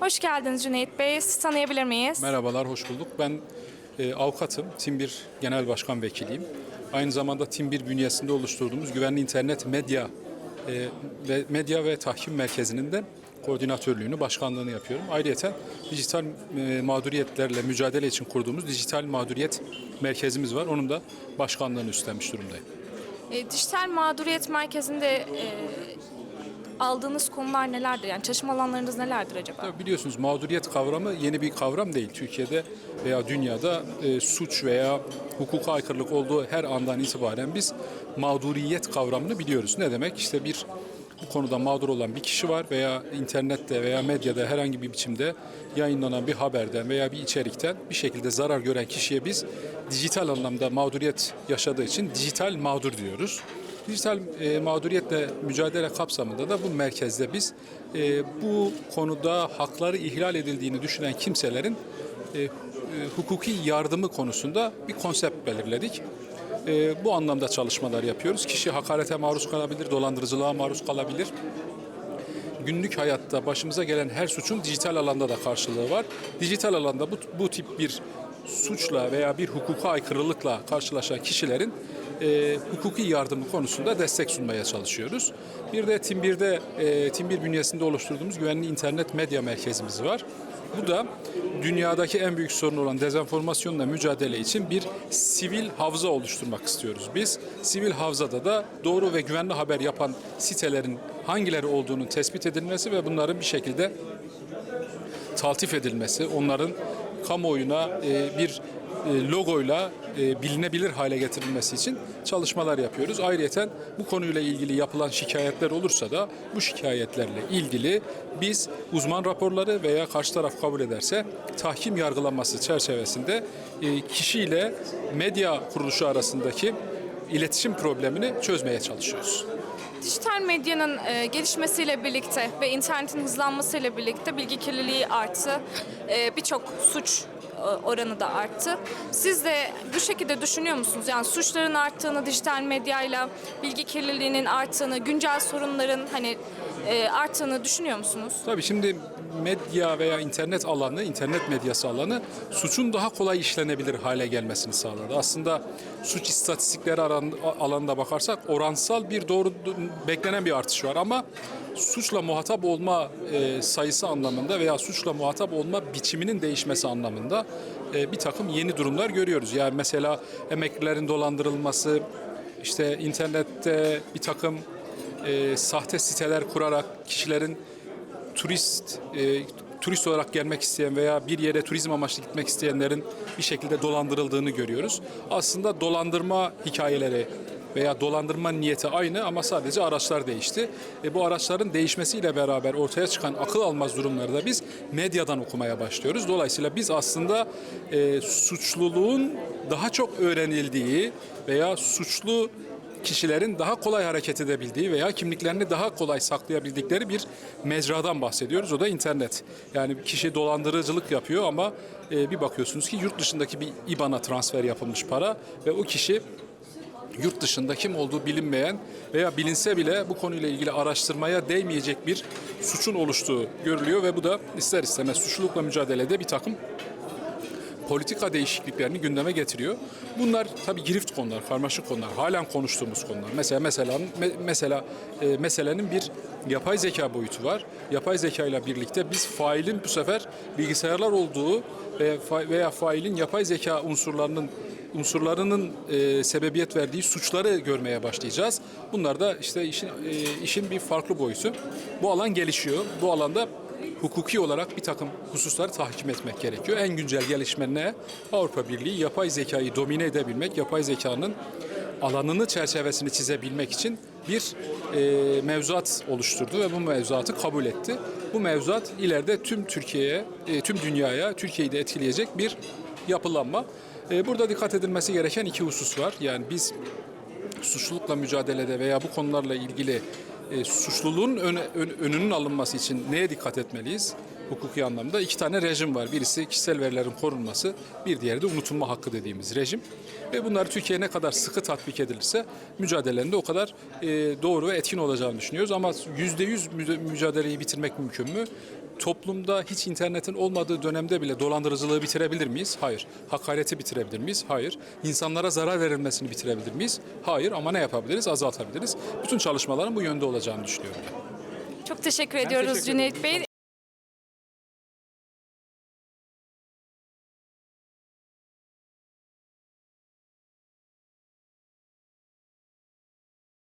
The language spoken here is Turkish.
Hoş geldiniz Cüneyt Bey. Sizi tanıyabilir miyiz? Merhabalar, hoş bulduk. Ben e, avukatım, Tim1 Genel Başkan Vekiliyim. Aynı zamanda Tim1 bünyesinde oluşturduğumuz güvenli internet medya e, ve medya ve tahkim merkezinin de koordinatörlüğünü, başkanlığını yapıyorum. Ayrıca dijital e, mağduriyetlerle mücadele için kurduğumuz dijital mağduriyet merkezimiz var. Onun da başkanlığını üstlenmiş durumdayım. E, dijital mağduriyet merkezinde e, aldığınız konular nelerdir? Yani çalışma alanlarınız nelerdir acaba? Tabii biliyorsunuz mağduriyet kavramı yeni bir kavram değil. Türkiye'de veya dünyada e, suç veya hukuka aykırılık olduğu her andan itibaren biz mağduriyet kavramını biliyoruz. Ne demek? İşte bir bu konuda mağdur olan bir kişi var veya internette veya medyada herhangi bir biçimde yayınlanan bir haberden veya bir içerikten bir şekilde zarar gören kişiye biz dijital anlamda mağduriyet yaşadığı için dijital mağdur diyoruz. Dijital e, mağduriyetle mücadele kapsamında da bu merkezde biz e, bu konuda hakları ihlal edildiğini düşünen kimselerin e, e, hukuki yardımı konusunda bir konsept belirledik. E, bu anlamda çalışmalar yapıyoruz. Kişi hakarete maruz kalabilir, dolandırıcılığa maruz kalabilir. Günlük hayatta başımıza gelen her suçun dijital alanda da karşılığı var. Dijital alanda bu, bu tip bir suçla veya bir hukuka aykırılıkla karşılaşan kişilerin e, hukuki yardımı konusunda destek sunmaya çalışıyoruz. Bir de Tim1'de e, Tim1 bünyesinde oluşturduğumuz güvenli internet medya merkezimiz var. Bu da dünyadaki en büyük sorun olan dezenformasyonla mücadele için bir sivil havza oluşturmak istiyoruz biz. Sivil havzada da doğru ve güvenli haber yapan sitelerin hangileri olduğunu tespit edilmesi ve bunların bir şekilde taltif edilmesi, onların kamuoyuna e, bir e, logoyla e, bilinebilir hale getirilmesi için çalışmalar yapıyoruz. Ayrıca bu konuyla ilgili yapılan şikayetler olursa da bu şikayetlerle ilgili biz uzman raporları veya karşı taraf kabul ederse tahkim yargılanması çerçevesinde e, kişiyle medya kuruluşu arasındaki iletişim problemini çözmeye çalışıyoruz. Dijital medyanın e, gelişmesiyle birlikte ve internetin hızlanmasıyla birlikte bilgi kirliliği arttı. E, Birçok suç e, oranı da arttı. Siz de bu şekilde düşünüyor musunuz? Yani suçların arttığını, dijital medyayla bilgi kirliliğinin arttığını, güncel sorunların hani e, arttığını düşünüyor musunuz? Tabii şimdi medya veya internet alanı, internet medyası alanı suçun daha kolay işlenebilir hale gelmesini sağladı. Aslında suç istatistikleri alanında bakarsak oransal bir doğru beklenen bir artış var ama suçla muhatap olma e, sayısı anlamında veya suçla muhatap olma biçiminin değişmesi anlamında e, bir takım yeni durumlar görüyoruz. Yani mesela emeklilerin dolandırılması, işte internette bir takım e, sahte siteler kurarak kişilerin turist e, turist olarak gelmek isteyen veya bir yere turizm amaçlı gitmek isteyenlerin bir şekilde dolandırıldığını görüyoruz. Aslında dolandırma hikayeleri veya dolandırma niyeti aynı ama sadece araçlar değişti. E, bu araçların değişmesiyle beraber ortaya çıkan akıl almaz durumları da biz medyadan okumaya başlıyoruz. Dolayısıyla biz aslında e, suçluluğun daha çok öğrenildiği veya suçlu kişilerin daha kolay hareket edebildiği veya kimliklerini daha kolay saklayabildikleri bir mecradan bahsediyoruz. O da internet. Yani kişi dolandırıcılık yapıyor ama e, bir bakıyorsunuz ki yurt dışındaki bir IBAN'a transfer yapılmış para ve o kişi yurt dışında kim olduğu bilinmeyen veya bilinse bile bu konuyla ilgili araştırmaya değmeyecek bir suçun oluştuğu görülüyor ve bu da ister istemez suçlulukla mücadelede bir takım politika değişikliklerini gündeme getiriyor. Bunlar tabii girift konular, karmaşık konular, halen konuştuğumuz konular. Mesela mesela me- mesela e, meselenin bir yapay zeka boyutu var. Yapay zeka ile birlikte biz failin bu sefer bilgisayarlar olduğu ve fa- veya failin yapay zeka unsurlarının unsurlarının e, sebebiyet verdiği suçları görmeye başlayacağız. Bunlar da işte işin e, işin bir farklı boyutu. Bu alan gelişiyor. Bu alanda hukuki olarak bir takım hususları tahkim etmek gerekiyor. En güncel gelişme ne? Avrupa Birliği yapay zekayı domine edebilmek, yapay zekanın alanını çerçevesini çizebilmek için bir e, mevzuat oluşturdu ve bu mevzuatı kabul etti. Bu mevzuat ileride tüm Türkiye'ye, e, tüm dünyaya, Türkiye'yi de etkileyecek bir yapılanma. E, burada dikkat edilmesi gereken iki husus var. Yani biz suçlulukla mücadelede veya bu konularla ilgili e, suçluluğun öne- ön- önünün alınması için neye dikkat etmeliyiz? hukuki anlamda iki tane rejim var. Birisi kişisel verilerin korunması, bir diğeri de unutulma hakkı dediğimiz rejim. Ve bunları Türkiye ne kadar sıkı tatbik edilirse mücadelelerinde o kadar e, doğru ve etkin olacağını düşünüyoruz. Ama yüzde yüz mücadeleyi bitirmek mümkün mü? Toplumda hiç internetin olmadığı dönemde bile dolandırıcılığı bitirebilir miyiz? Hayır. Hakareti bitirebilir miyiz? Hayır. İnsanlara zarar verilmesini bitirebilir miyiz? Hayır. Ama ne yapabiliriz? Azaltabiliriz. Bütün çalışmaların bu yönde olacağını düşünüyorum. Çok teşekkür ediyoruz teşekkür Cüneyt Bey.